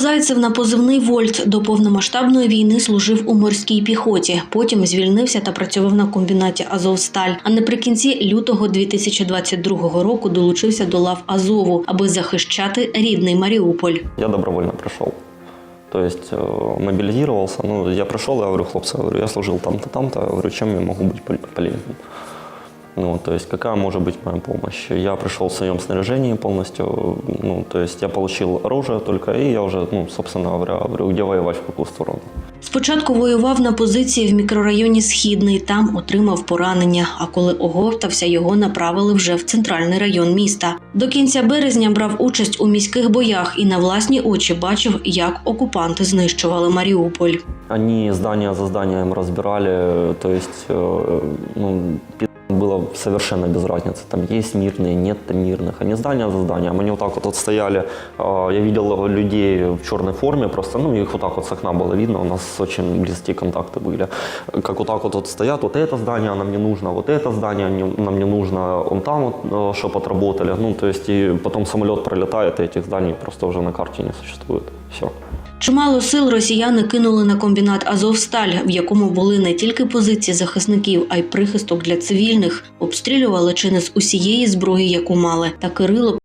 Кирило Зайцев на позивний Вольт до повномасштабної війни служив у морській піхоті. Потім звільнився та працював на комбінаті Азовсталь. А наприкінці лютого 2022 року долучився до лав Азову, аби захищати рідний Маріуполь. Я добровольно пришел. То есть э, мобилизировался. Ну, я пришел, я говорю, хлопцы, я говорю, я служил там-то, там-то, я говорю, чем я могу быть пол- полезным? Ну, то есть какая может быть моя помощь? Я пришел в своем снаряжении полностью, ну, то есть я получил оружие только, и я уже, ну, собственно говоря, говорю, где воевать, в какую сторону. Спочатку воював на позиції в мікрорайоні Східний, там отримав поранення. А коли оговтався, його направили вже в центральний район міста. До кінця березня брав участь у міських боях і на власні очі бачив, як окупанти знищували Маріуполь. Они здание за зданием разбирали, то есть, э, ну, пи*** было совершенно без разницы. Там есть мирные, нет мирных. Они здание за зданием. Они вот так вот, вот стояли. А, Я видел людей в черной форме, просто, ну, их вот так вот с окна было видно. У нас очень близкие контакты были. Как вот так вот, вот стоят, вот это здание нам не нужно, вот это здание не- нам не нужно, он там вот, э, чтоб отработали. Ну, то есть, и потом самолет пролетает, и этих зданий просто уже на карте не существует. Все. Чимало сил росіяни кинули на комбінат Азовсталь, в якому були не тільки позиції захисників, а й прихисток для цивільних. Обстрілювали чи не з усієї зброї, яку мали. Та Кирило